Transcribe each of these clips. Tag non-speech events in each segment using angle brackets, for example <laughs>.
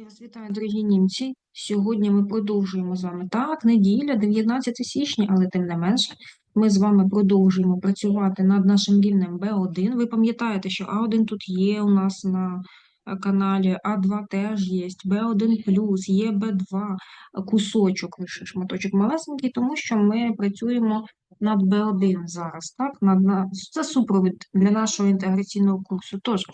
Я вітаю, дорогі німці. Сьогодні ми продовжуємо з вами. Так, неділя, 19 січня, але тим не менше, ми з вами продовжуємо працювати над нашим рівнем B1. Ви пам'ятаєте, що А1 тут є у нас на е, каналі, А2 теж є, Б1 плюс, є Б2 кусочок, лише шматочок малесенький, тому що ми працюємо над Б1 зараз. Так? Над, на... Це супровід для нашого інтеграційного курсу. Тож,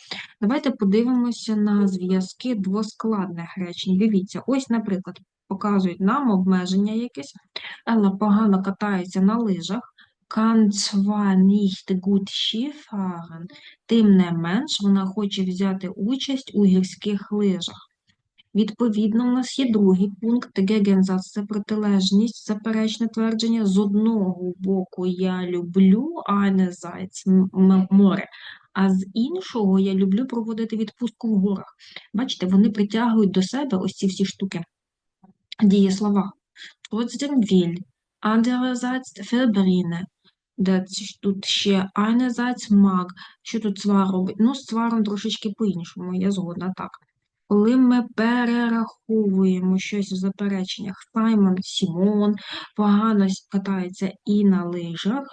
Давайте подивимося на зв'язки двоскладних речень. Дивіться, ось, наприклад, показують нам обмеження якесь. Елла погано катається на лижах. Kann zwar nicht gut тим не менш вона хоче взяти участь у гірських лижах. Відповідно, у нас є другий пункт Gegensatz – це протилежність, заперечне твердження. З одного боку я люблю einerseits м- море, а з іншого я люблю проводити відпустку в горах. Бачите, вони притягують до себе ось ці всі штуки. Дієслова. Trotzdem. Тут ще einerseits mag. Що тут цвар робить? Ну, з цваром трошечки по-іншому, я згодна так. Коли ми перераховуємо щось в запереченнях, Саймон, Сімон погано катається і на лижах,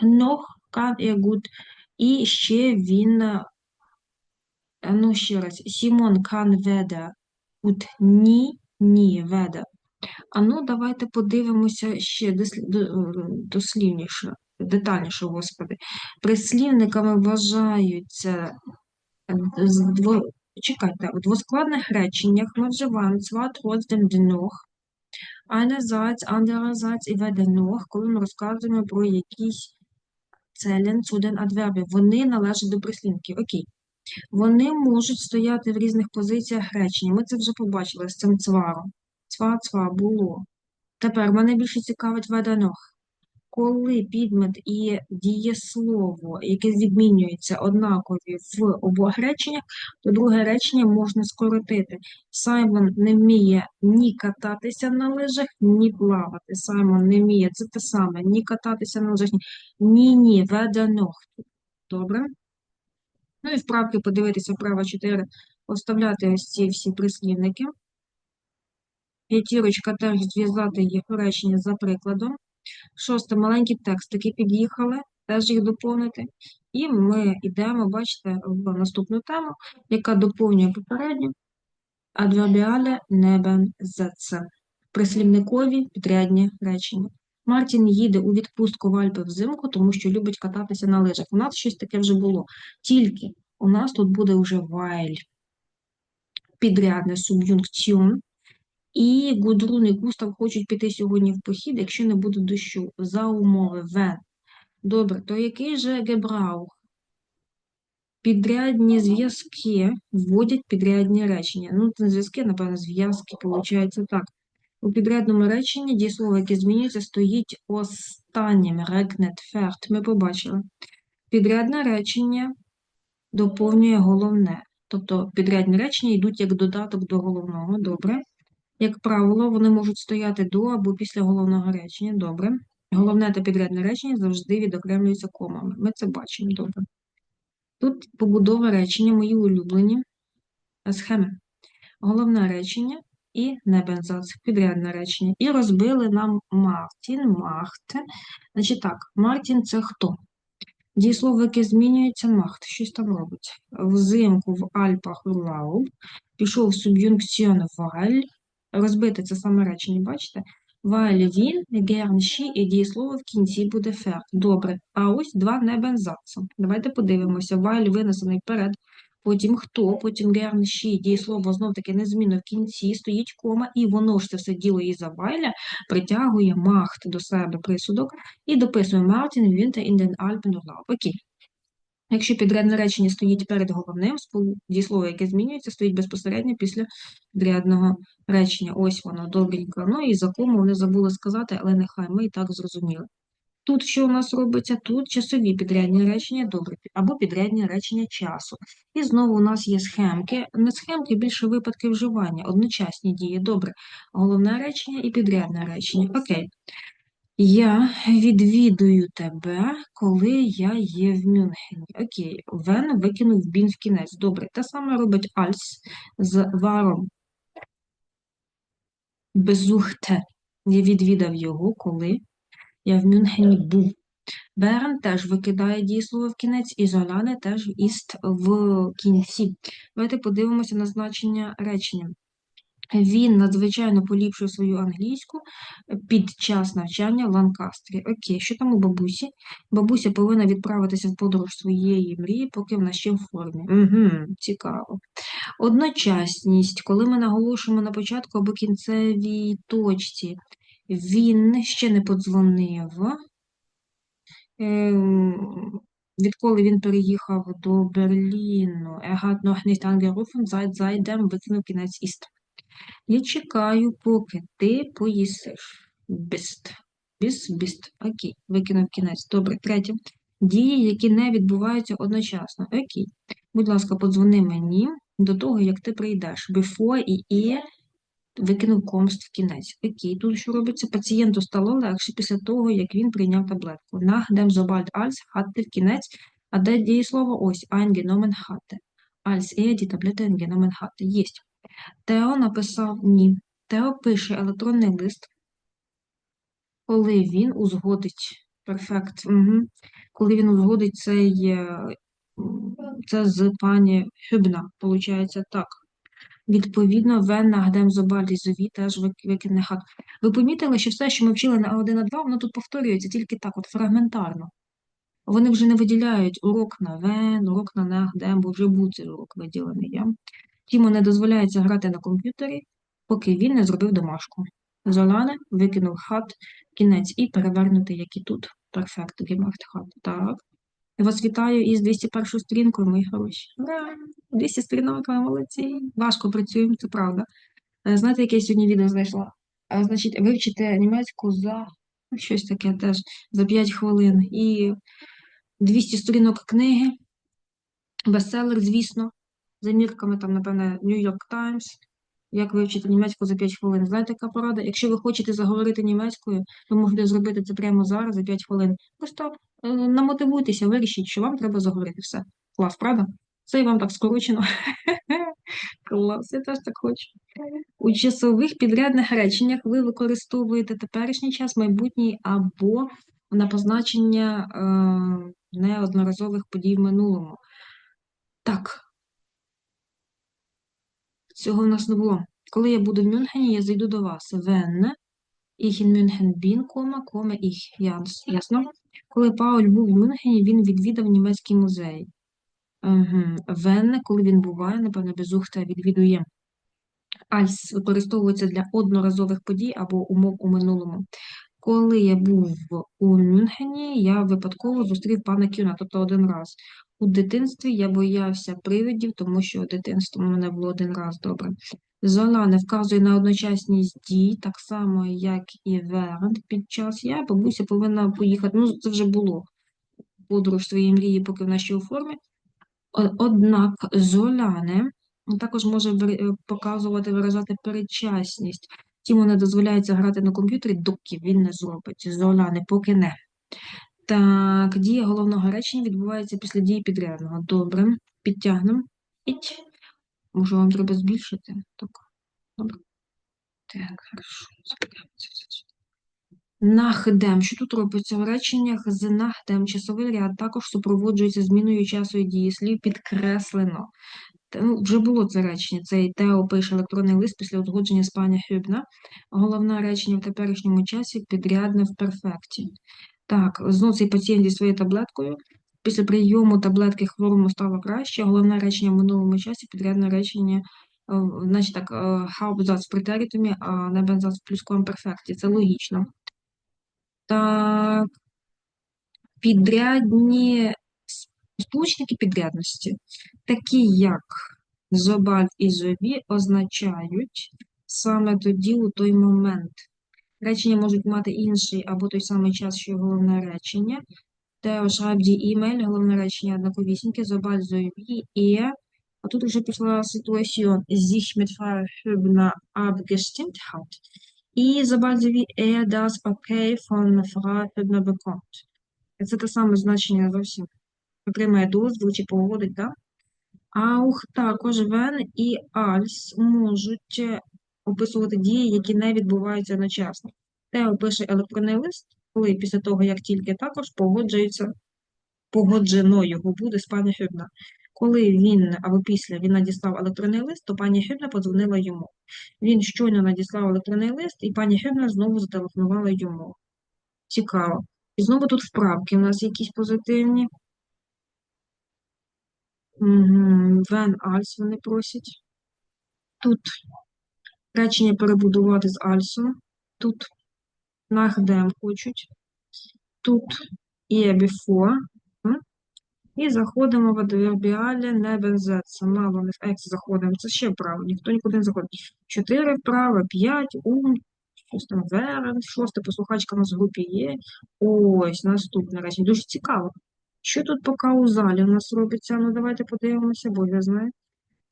kann er і ще він, е, ну ще раз, Сімон kann weder gut ні, ні, weder. А ну, давайте подивимося ще е, дослівніше, детальніше, господи. Прислівниками вважаються. Чекайте, у двоскладних реченнях ми вживаємо zwar, trotzdem, dennoch, einerseits, andererseits і weder коли ми розказуємо про якісь zu den Adverben. Вони належать до прислівників. Окей. Вони можуть стояти в різних позиціях речення. Ми це вже побачили з цим цваром. Цва, цва, було. Тепер мене більше цікавить noch. Коли підмет і дієслово, яке відмінюється однакові в обох реченнях, то друге речення можна скоротити. Саймон не вміє ні кататися на лижах, ні плавати. Саймон не вміє це те саме, ні кататися на лижах, ні ні, веде ногтю. Добре? Ну і вправки подивитися вправо 4, поставляти ось ці всі прислівники. П'ятірочка теж зв'язати їх речення за прикладом. Шосте, маленькі текстики під'їхали, теж їх доповнити. І ми йдемо, бачите, в наступну тему, яка доповнює попередню. Адвербіале небен зеце. Прислівникові підрядні речення. Мартін їде у відпустку в Альпи взимку, тому що любить кататися на лижах. У нас щось таке вже було. Тільки у нас тут буде вже while. Підрядне суб'юнкціон. І Гудрун і Густав хочуть піти сьогодні в похід, якщо не буде дощу. За умови вен. Добре, то який же гебраух? Підрядні зв'язки вводять підрядні речення. Ну, це не зв'язки, напевно, зв'язки, виходить так. У підрядному реченні дієслово, яке змінюється, стоїть останнім. Рекнет, ферт. Ми побачили. Підрядне речення доповнює головне. Тобто підрядні речення йдуть як додаток до головного. Добре. Як правило, вони можуть стояти до або після головного речення. Добре. Головне та підрядне речення завжди відокремлюються комами. Ми це бачимо. Добре. Тут побудова речення, мої улюблені схеми. Головне речення і небензац, підрядне речення. І розбили нам Мартін, Махт. Значить так, Мартін це хто? Дієслово, яке змінюється, Махт, щось там робить. Взимку в Альпах Урлауб, пішов суб'юнкціон Валь, розбити це саме речення, бачите? Валь він, гернші і дієслово в кінці буде ферт. Добре. А ось два небензаци. Давайте подивимося. Валь винесений вперед. Потім хто, потім гернші, дієслово знов-таки незмінно в кінці, стоїть кома, і воно ж це все діло із Вайля притягує махт до себе присудок і дописує Мартін, Вінта, Інден, Альпен, Урлау. Окей. Якщо підрядне речення стоїть перед головним, дієслово, яке змінюється, стоїть безпосередньо після підрядного речення. Ось воно, добренько. Ну і за кому вони забули сказати, але нехай ми і так зрозуміли. Тут що у нас робиться? Тут часові підрядні речення, добре, або підрядні речення часу. І знову у нас є схемки. Не схемки, більше випадки вживання, одночасні дії. Добре. Головне речення і підрядне речення. Окей. Я відвідую тебе, коли я є в Мюнхені. Окей, Вен викинув бін в кінець. Добре, те саме робить Альс з варом. besuchte. Я відвідав його, коли я в Мюнхені був. Берн теж викидає дієслово в кінець, і Золяне теж іст в кінці. Давайте подивимося на значення речення. Він надзвичайно поліпшує свою англійську під час навчання в Ланкастері. Окей, що там у бабусі? Бабуся повинна відправитися в подорож своєї мрії, поки вона ще в формі. Угу, Цікаво. Одночасність, коли ми наголошуємо на початку або кінцевій точці, він ще не подзвонив. Ем, Відколи він переїхав до Берліну, er hat noch викинув кінець іст. Я чекаю, поки ти поїсиш. Біст. Біс, біст. Окей, викинув кінець. Добре, третє. Дії, які не відбуваються одночасно. Окей. Будь ласка, подзвони мені до того, як ти прийдеш. Before і і викинув комст в кінець. Окей, тут що робиться? Пацієнту стало легше після того, як він прийняв таблетку. Dem sobald als hatte в кінець, а де дієслово ось eingenommen hatte. Als er die Tablette eingenommen hatte. Єсть. Тео написав ні. Тео пише електронний лист, коли він узгодить перфект. Угу. Коли він узгодить цей, е, це з пані Хюбна, виходить так. Відповідно, Вен нагдем зобалі зові теж викине хат. Ви помітили, що все, що ми вчили на 1 на 2, воно тут повторюється тільки так, от фрагментарно. Вони вже не виділяють урок на Вен, урок на нагдем, бо вже був цей урок виділений. Я. Тіму не дозволяється грати на комп'ютері, поки він не зробив домашку. Золане викинув хат, кінець і перевернути, як і тут. Перфект, гемахт хат. Так. Вас вітаю із 201 сторінкою, мої хороші. Ура! 200 сторінок, ви молодці. Важко працюємо, це правда. Е, Знаєте, яке я сьогодні відео знайшла? А, Значить, вивчите німецьку за щось таке теж за 5 хвилин. І 200 сторінок книги, бестселер, звісно, за мірками, там, напевне, New York Times. Як вивчити німецьку за 5 хвилин? Знаєте, яка порада? Якщо ви хочете заговорити німецькою, ви можете зробити це прямо зараз за 5 хвилин. Просто е, намотивуйтеся, вирішіть, що вам треба заговорити все. Клас, правда? Це і вам так скорочено. <laughs> Клас, я теж так хочу. У часових підрядних реченнях ви використовуєте теперішній час, майбутній або на позначення е, неодноразових подій в минулому. Так. Цього в нас не було. Коли я буду в Мюнхені, я зайду до вас. Wenn ich in München кома, ich. Яс- Ясно? Коли Пауль був в Мюнхені, він відвідав німецький музей. Угу. Wenn, коли він буває, напевно, безухта відвідує. Als використовується для одноразових подій або умов у минулому. Коли я був у Мюнхені, я випадково зустрів пана Кюна, тобто один раз. У дитинстві я боявся привидів, тому що дитинство у мене було один раз добре. Зола не вказує на одночасність дій, так само, як і Верд під час. Я, бабуся, повинна поїхати. Ну, це вже було подорож своєї мрії, поки вона ще у формі. Однак Золяне також може е, показувати, виражати передчасність. Тіму не дозволяється грати на комп'ютері, доки він не зробить. Золяне, поки не. Так, дія головного речення відбувається після дії підрядного. Добре, підтягнемо. Іть. Може, вам треба збільшити? Так, добре. Так, хорошо. Це. Нахдем. Що тут робиться в реченнях з нахдем? Часовий ряд також супроводжується зміною часу і дієслів підкреслено. Ну, вже було це речення. Цей Тео пише електронний лист після узгодження з пані Хюбна. Головне речення в теперішньому часі підрядне в перфекті. Так, знову цей пацієнт зі своєю таблеткою. Після прийому таблетки хворому стало краще. Головне речення в минулому часі, підрядне речення, е, значить так, е, Hauptsatz в претеритумі, а не бензац в плюсковому перфекті. Це логічно. Так, підрядні сполучники підрядності, такі як зобаль і зобі, означають саме тоді, у той момент. Речення можуть мати інший або той самий час, що головне речення. Тео шрабді імель, головне речення однаковісіньке, зобаль зобі, і а тут вже пішла ситуація sich mit Frau Hübner abgestimmt hat. І sobald er das okay von Frau Hübner bekommt. Це те саме значення зовсім. Отримає дозвіл чи погодить, так? Аух також Вен і Альс можуть описувати дії, які не відбуваються одночасно. Тео пише електронний лист, коли після того, як тільки також погоджується, погоджено його буде з пані Хюбна. Коли він або після він надіслав електронний лист, то пані Хюбна подзвонила йому. Він щойно надіслав електронний лист, і пані Хюбна знову зателефонувала йому. Цікаво. І знову тут вправки у нас якісь позитивні. Вен Альс вони просять. Тут речення перебудувати з Альсом. Тут нахдем хочуть. Тут є before. І заходимо в адвербіалі не бензеться. Мало не в екс заходимо. Це ще вправо, ніхто нікуди не заходить. Чотири вправо, п'ять, ум, щось там верен, шосте послухачка у нас в групі є. Ось, наступне речення. Дуже цікаво. Що тут по каузалі у нас робиться? Ну, давайте подивимося, бо я знаю.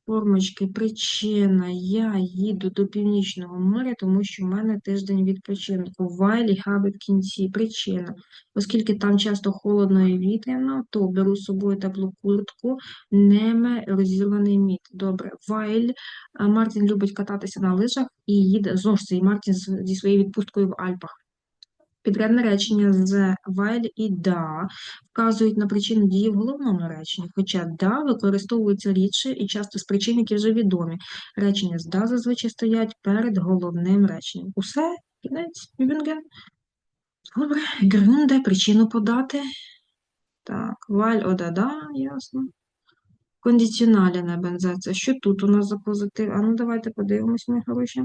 Формочки, причина. Я їду до Північного моря, тому що в мене тиждень відпочинку. Вайлі хаби в кінці. Причина. Оскільки там часто холодно і вітряно, то беру з собою теплу куртку, неме розірваний мід. Добре. Вайль. Мартін любить кататися на лижах і їде знову ж це, Мартін зі своєю відпусткою в Альпах. Підрядне речення з while і да вказують на причину дії в головному реченні, хоча да використовується рідше і часто з причин, які вже відомі. Речення з да зазвичай стоять перед головним реченням. Усе, кінець, Юбінген. Добре, Грюнде, причину подати. Так, валь ода-да, ясно. Кондиціоналі на бензеце. Що тут у нас за позитив? А ну давайте подивимось, мої хороші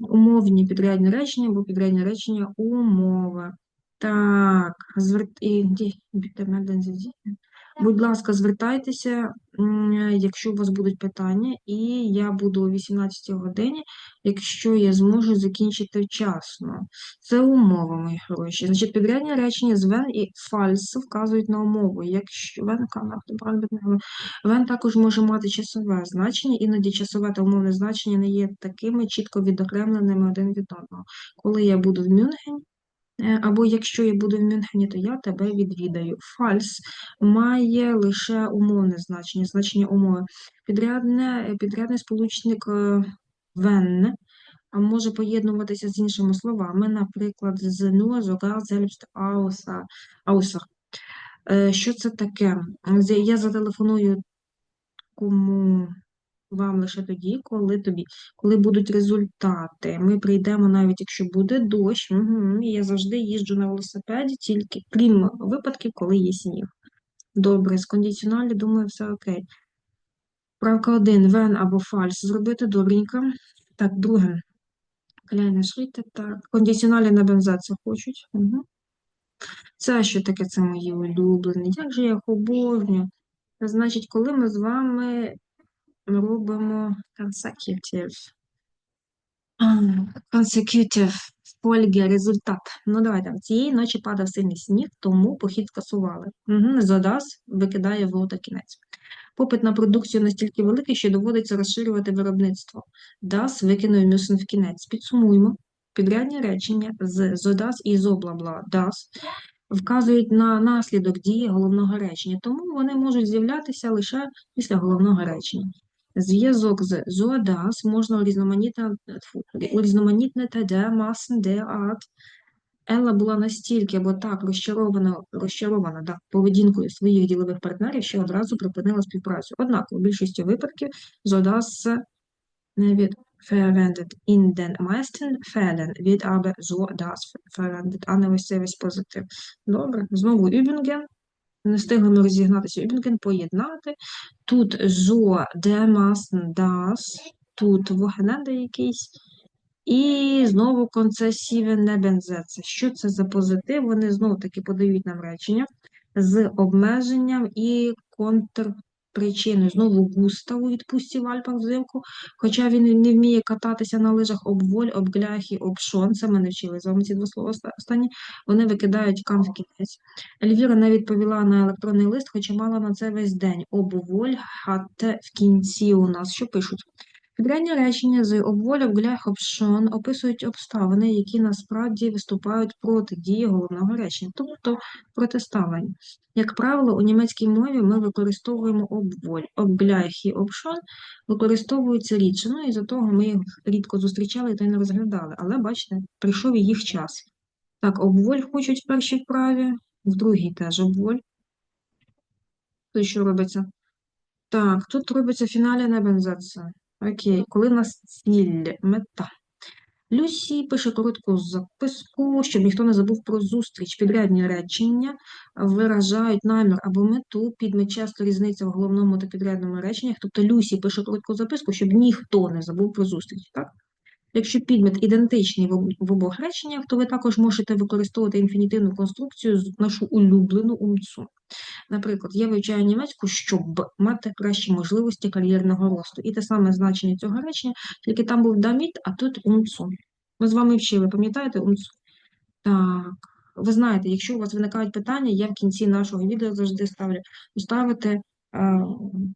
умовні підрядні речення або підрядні речення умови. Так, звер... будь ласка, звертайтеся, якщо у вас будуть питання, і я буду о 18 годині, якщо я зможу закінчити вчасно. Це умова, мої хороші. Значить, підрядні речення з вен і фальс вказують на умову. Якщо вен вен також може мати часове значення, іноді часове та умовне значення не є такими чітко відокремленими один від одного. Коли я буду в Мюнхені, або якщо я буду в Мюнхені, то я тебе відвідаю. Фальс має лише умовне значення, значення умови. Підрядне, підрядний сполучник wenn може поєднуватися з іншими словами, наприклад, з nur, sogar, selbst, außer. Е, що це таке? Я зателефоную кому вам лише тоді, коли тобі, коли будуть результати. Ми прийдемо, навіть якщо буде дощ. Угу. Я завжди їжджу на велосипеді, тільки крім випадків, коли є сніг. Добре, з кондиціоналі, думаю, все окей. Правка 1, вен або фальс. Зробити добренько. Так, друге. Кляйне шрити, так. Кондиціоналі на бензацію хочуть. Угу. Це що таке? Це мої улюблені. Як же я їх обожнюю? Значить, коли ми з вами робимо consecutive. Consecutive Польги результат. Ну, давайте. Цієї ночі падав сильний сніг, тому похід скасували. Угу. Задас викидає в рота кінець. Попит на продукцію настільки великий, що доводиться розширювати виробництво. Das викинув мюсен в кінець. Підсумуємо. Підрядні речення з зодас і зоблабла das вказують на наслідок дії головного речення, тому вони можуть з'являтися лише після головного речення. Зв'язок з зоодас можна урізноманітнити де масен, де ад. Елла була настільки або так розчарована розчарована да, поведінкою своїх ділових партнерів, що одразу припинила співпрацю. Однак, у більшості випадків зоодас не від verwendet. In den meisten Fällen wird aber so das verwendet, а не ось цей весь позитив. Добре, знову Übungen. Не встигли ми розігнатися Übungen, поєднати. Тут so das, тут Wochenende якийсь. І знову концесіве не бензеце. Що це за позитив? Вони знову таки подають нам речення з обмеженням і контр причиною знову густа у Альпах взимку, хоча він не вміє кататися на лижах об воль, об гляхі, об шон, це ми не вчили з вами ці два слова останні, вони викидають кам в кінець. Ельвіра не відповіла на електронний лист, хоча мала на це весь день. Об воль, хате в кінці у нас. Що пишуть? Підрядні речення з обволів глях обшон описують обставини, які насправді виступають проти дії головного речення, тобто протиставлення. Як правило, у німецькій мові ми використовуємо обволь. Обглях і обшон використовуються рідше, ну і за того ми їх рідко зустрічали та й не розглядали. Але бачите, прийшов і їх час. Так, обволь хочуть в першій вправі, в другій теж обволь. Тут що робиться? Так, тут робиться фіналі небензація. Окей, коли в нас ціль, мета. Люсі пише коротку записку, щоб ніхто не забув про зустріч. Підрядні речення виражають намір або мету, підме часто різниця в головному та підрядному реченнях. Тобто Люсі пише коротку записку, щоб ніхто не забув про зустріч. Так? Якщо підмет ідентичний в обох реченнях, то ви також можете використовувати інфінітивну конструкцію з нашу улюблену умцу. Наприклад, я вивчаю німецьку, щоб мати кращі можливості кар'єрного росту. І те саме значення цього речення, тільки там був даміт, а тут умцу. Ми з вами вчили, пам'ятаєте умцу? Так, ви знаєте, якщо у вас виникають питання, я в кінці нашого відео завжди ставлю поставити е,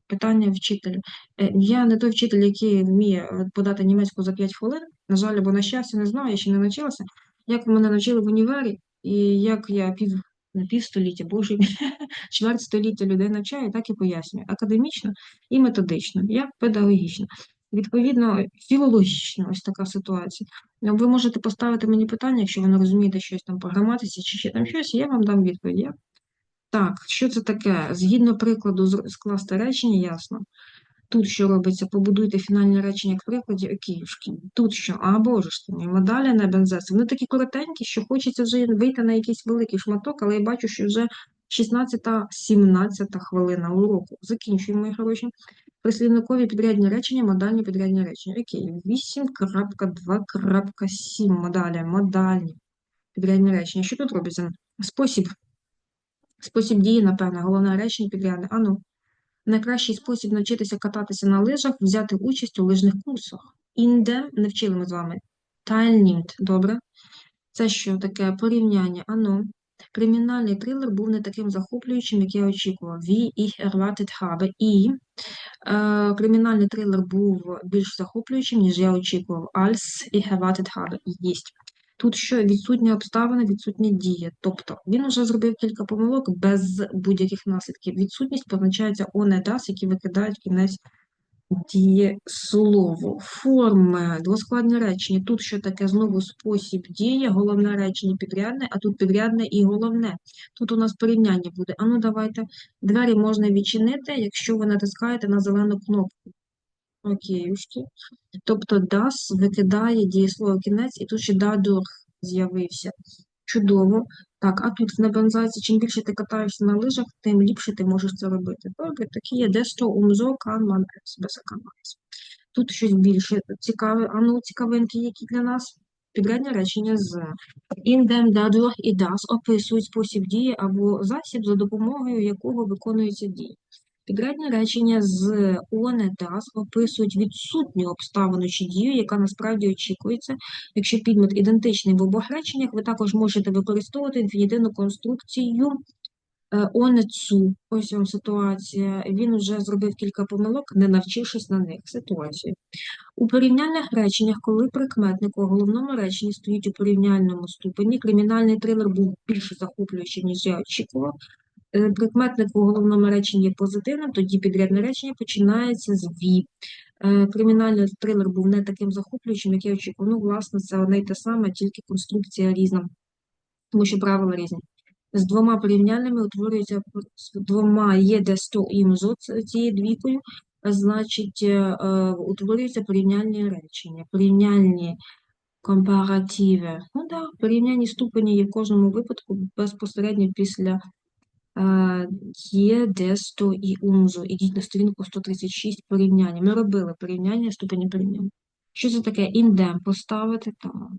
питання вчителю. Е, я не той вчитель, який вміє е, подати німецьку за 5 хвилин. На жаль, або на щастя, не знаю, я ще не навчилася. Як мене навчили в універі, і як я пів, не півстоліття, боже, <laughs> чверть століття людей навчаю, так і пояснюю. Академічно і методично, як педагогічно. Відповідно, філологічно ось така ситуація. Ви можете поставити мені питання, якщо ви не розумієте щось там по граматиці чи ще там щось, і я вам дам відповідь. Так, що це таке? Згідно прикладу, скласти речення, ясно. Тут що робиться? Побудуйте фінальне речення як в прикладі Окіюшки. Тут що? А, боже ж ти мій, медалі не бензес. Вони такі коротенькі, що хочеться вже вийти на якийсь великий шматок, але я бачу, що вже 16-17 хвилина уроку. Закінчуємо, мої хороші. Прислівникові підрядні речення, модальні підрядні речення. Окей, 8.2.7 модалі, модальні підрядні речення. Що тут робиться? Спосіб. Спосіб дії, напевно, головне речення підрядне. Ану, найкращий спосіб навчитися кататися на лижах, взяти участь у лижних курсах. Інде, не вчили ми з вами. Teilnimmt, добре. Це що таке порівняння? Ану, кримінальний трилер був не таким захоплюючим, як я очікував. Wie ich erwartet habe. І Е, Кримінальний трилер був більш захоплюючим, ніж я очікував. Als ich erwartet habe. Єсть. Тут що відсутні обставини, відсутня дія. Тобто він вже зробив кілька помилок без будь-яких наслідків. Відсутність позначається das, які викидають кінець дієслово. Форми, двоскладні речення. Тут що таке знову спосіб дії, головне речення підрядне, а тут підрядне і головне. Тут у нас порівняння буде. А ну давайте. Двері можна відчинити, якщо ви натискаєте на зелену кнопку. Окейушки. Тобто das викидає дієслово кінець, і тут ще dadurch з'явився. Чудово. Так, а тут в небензаці, чим більше ти катаєшся на лижах, тим ліпше ти можеш це робити. Добре, такі є es besser kann man es. Тут щось більше цікаве, а ну цікавинки, які для нас. Підрядне речення з in dem, dadurch і das описують спосіб дії або засіб, за допомогою якого виконується дії. Підрядні речення з і das описують відсутню обставину чи дію, яка насправді очікується. Якщо підмет ідентичний в обох реченнях, ви також можете використовувати інфінітивну конструкцію е, on. Ось вам ситуація. Він вже зробив кілька помилок, не навчившись на них. Ситуацію. У порівняльних реченнях, коли прикметник у головному реченні стоїть у порівняльному ступені, кримінальний трилер був більш захоплюючий, ніж я очікував. Е, Прикметник у головному реченні є позитивним, тоді підрядне речення починається з «ві». Е, Кримінальний трилер був не таким захоплюючим, як я очікував. Ну, власне, це одне й те саме, тільки конструкція різна, тому що правила різні. З двома порівняльними утворюється двома є де 100 імзо цією двійкою, значить, е, утворюються порівняльні речення, порівняльні компаративи. Ну так, порівняльні ступені є в кожному випадку безпосередньо після є де 100 і умзо. Ідіть на сторінку 136 порівняння. Ми робили порівняння, ступені порівняння. Що це таке? Індем поставити там.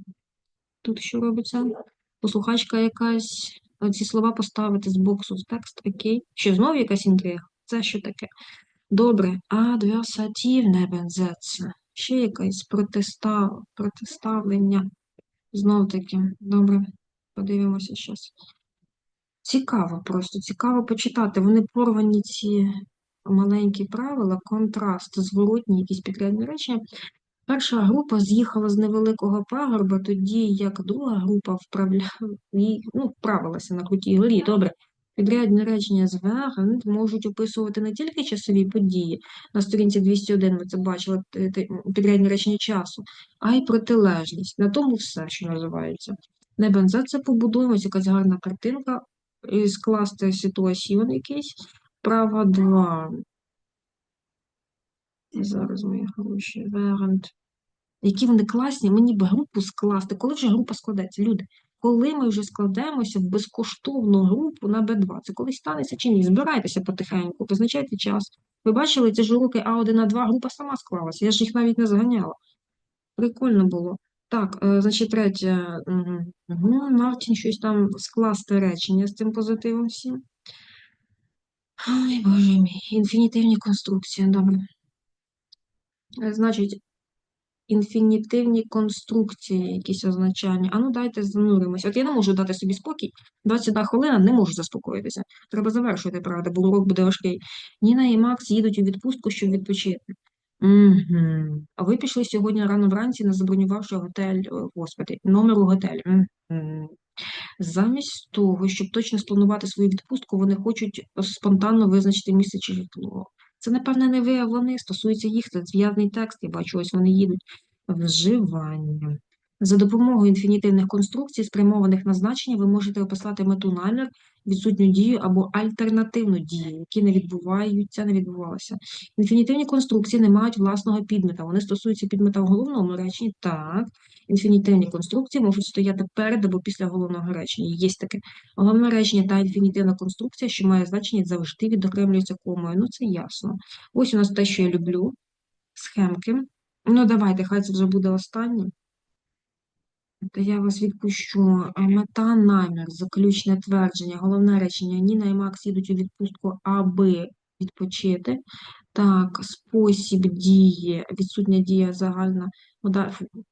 Тут що робиться? Послухачка якась, ці слова поставити з боксу з текст, окей. Що знову якась інтрига? Це що таке? Добре, адверсативне бензеце. Ще якесь протистав, протиставлення. Знов таки, добре, подивимося зараз. Цікаво просто, цікаво почитати. Вони порвані ці маленькі правила, контраст, зворотні, якісь підрядні речення. Перша група з'їхала з невеликого пагорба, тоді як друга група вправля... ну, вправилася на крутій горі. Добре. Підрядні речення з «während» можуть описувати не тільки часові події, на сторінці 201 ви це бачили, підрядні речення часу, а й протилежність. На тому все, що називається. Небен за це побудуємо, якась гарна картинка, і скласти ситуаціон якийсь. Права 2. Зараз мої гроші. Während. Які вони класні, мені б групу скласти. Коли вже група складеться? Люди, коли ми вже складаємося в безкоштовну групу на Б2, це колись станеться чи ні? Збирайтеся потихеньку, позначайте час. Ви бачили, ці ж уроки А1, А2, група сама склалася. Я ж їх навіть не зганяла. Прикольно було. Так, е, значить, третє. Угу. Мартін щось там скласти речення з цим позитивом всім. Ай, боже мій, інфінітивні конструкції, добре. Е, Значить, інфінітивні конструкції, якісь означання. А ну дайте зануримося. От я не можу дати собі спокій. 21 хвилина не можу заспокоїтися. Треба завершувати, правда, бо урок буде важкий. Ніна і Макс їдуть у відпустку, щоб відпочити. Угу. А ви пішли сьогодні рано вранці, не забронювавши готель, о, господи, номер у готелі. Мгм. Замість того, щоб точно спланувати свою відпустку, вони хочуть спонтанно визначити місце чи житло. Це, напевне, не ви, а вони стосується їх, це зв'язний текст, я бачу, ось вони їдуть. Вживання. За допомогою інфінітивних конструкцій, спрямованих на значення, ви можете описати мету намір, відсутню дію або альтернативну дію, які не відбуваються, не відбувалися. Інфінітивні конструкції не мають власного підмета. Вони стосуються підмета в головному реченні. Так, інфінітивні конструкції можуть стояти перед або після головного речення. Є таке. Головне речення та інфінітивна конструкція, що має значення, завжди відокремлюється комою. Ну, це ясно. Ось у нас те, що я люблю. Схемки. Ну, давайте, хай це вже буде останнє. Та я вас відпущу. Е, Мета, намір, заключне твердження, головне речення. Ніна і Макс їдуть у відпустку, аби відпочити. Так, спосіб дії, відсутня дія загальна,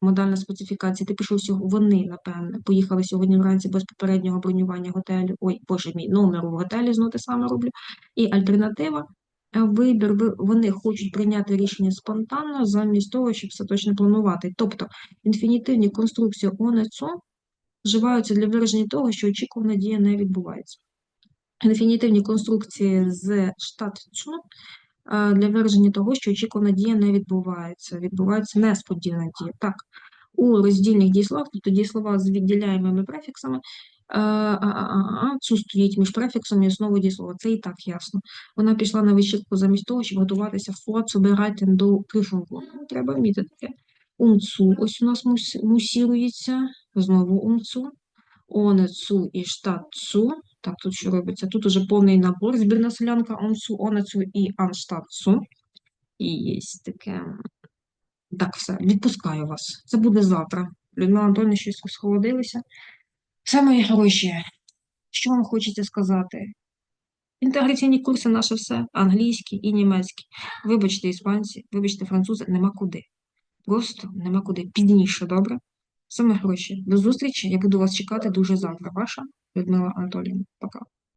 модальна специфікація. Ти пішов сьогодні, вони, напевне, поїхали сьогодні вранці без попереднього бронювання готелю. Ой, боже мій, номеру в готелі, знову те саме роблю. І альтернатива. Е, Вибір, вони хочуть прийняти рішення спонтанно, замість того, щоб все точно планувати. Тобто інфінітивні конструкції «онецо» вживаються для вираження того, що очікувана дія не відбувається. Інфінітивні конструкції з штатчу е, для вираження того, що очікувана дія не відбувається. Відбувається несподівана дія. Так, у роздільних дієсловах, тобто дієслова з відділяємими префіксами, е, а, а, а, а, цу стоїть між префіксом і основою дієслова. Це і так ясно. Вона пішла на вечірку замість того, щоб готуватися vorzubereiten до Prüfung. Треба вміти таке. Умцу. Ось у нас мусірується. Знову умцу. Онецу і штатцу. Так, тут що робиться? Тут уже повний набор. Збірна селянка онцу, онецу і анштатцу. І є таке. Так, все, відпускаю вас. Це буде завтра. Людмила Анатольовна щось схолодилися. Все, мої гроші. Що вам хочеться сказати? Інтеграційні курси наше все, англійський і німецький. Вибачте, іспанці, вибачте, французи, нема куди. Просто нема куди. Пізніше, добре? Саме гроші. До зустрічі. Я буду вас чекати дуже завтра. Ваша Людмила Анатоліївна. Пока.